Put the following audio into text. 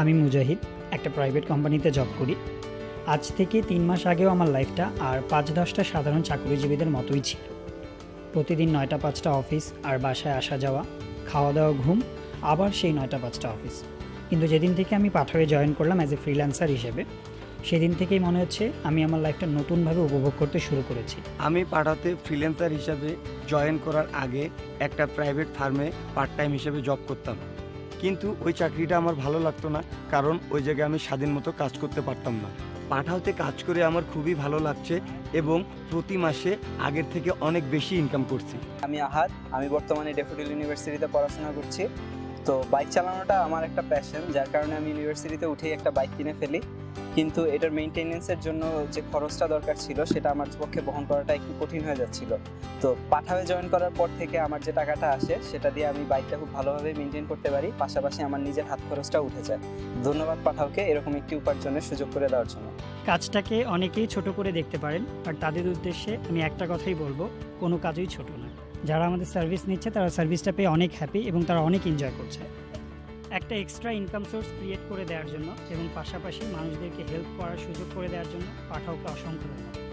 আমি মুজাহিদ, একটা প্রাইভেট কোম্পানিতে জব করি। আজ থেকে তিন মাস আগেও আমার লাইফটা আর পাঁচ দশটা সাধারণ চাকরিজীবীদের মতোই ছিল। প্রতিদিন নয়টা পাঁচটা অফিস আর বাসায় আসা যাওয়া, খাওয়া দাওয়া, ঘুম, আবার সেই নয়টা পাঁচটা অফিস কিন্তু যেদিন থেকে আমি পাঠাবে জয়েন করলাম অ্যাজ এ ফ্রিল্যান্সার হিসেবে, সেদিন থেকেই মনে হচ্ছে আমি আমার লাইফটা নতুনভাবে উপভোগ করতে শুরু করেছি। আমি পাঠাতে ফ্রিল্যান্সার হিসাবে জয়েন করার আগে একটা প্রাইভেট ফার্মে পার্ট টাইম হিসেবে জব করতাম। কিন্তু ওই চাকরিটা আমার ভালো লাগতো না, কারণ ওই জায়গায় আমি স্বাধীন মতো কাজ করতে পারতাম না। পাঠাওতে কাজ করে আমার খুবই ভালো লাগছে এবং প্রতি মাসে আগের থেকে অনেক বেশি ইনকাম করছি। আমি আহাদ, আমি বর্তমানে ডেফোডিল ইউনিভার্সিটিতে পড়াশোনা করছি। তো বাইক চালানোটা আমার একটা প্যাশন যার কারণে আমি ইউনিভার্সিটিতে উঠেই একটা বাইক কিনে ফেলি। কিন্তু এটার মেনটেনেন্সের জন্য যে খরচটা দরকার ছিল, সেটা আমার পক্ষে বহন করাটা একটু কঠিন হয়ে যাচ্ছিল। তো পাঠাবে জয়েন করার পর থেকে আমার যে টাকাটা আসে, সেটা দিয়ে আমি বাইকটা খুব ভালোভাবে মেনটেন করতে পারি। পাশাপাশি আমার নিজের হাত খরচটা উঠে যায়। ধন্যবাদ পাঠাওকে এরকম একটি উপার্জনের সুযোগ করে দেওয়ার জন্য। কাজটাকে অনেকেই ছোট করে দেখতে পারেন আর তাদের উদ্দেশ্যে আমি একটা কথাই বলব, কোনো কাজই ছোট না যারা আমাদের সার্ভিস নিচ্ছে, তারা সার্ভিসটা পেয়ে অনেক হ্যাপি এবং তারা অনেক এনজয় করছে। একটা এক্সট্রা ইনকাম সোর্স ক্রিয়েট করে দেওয়ার জন্য এবং পাশাপাশি মানুষদেরকে হেল্প করার সুযোগ করে দেওয়ার জন্য পাঠাওকে অসংখ্য ধন্যবাদ।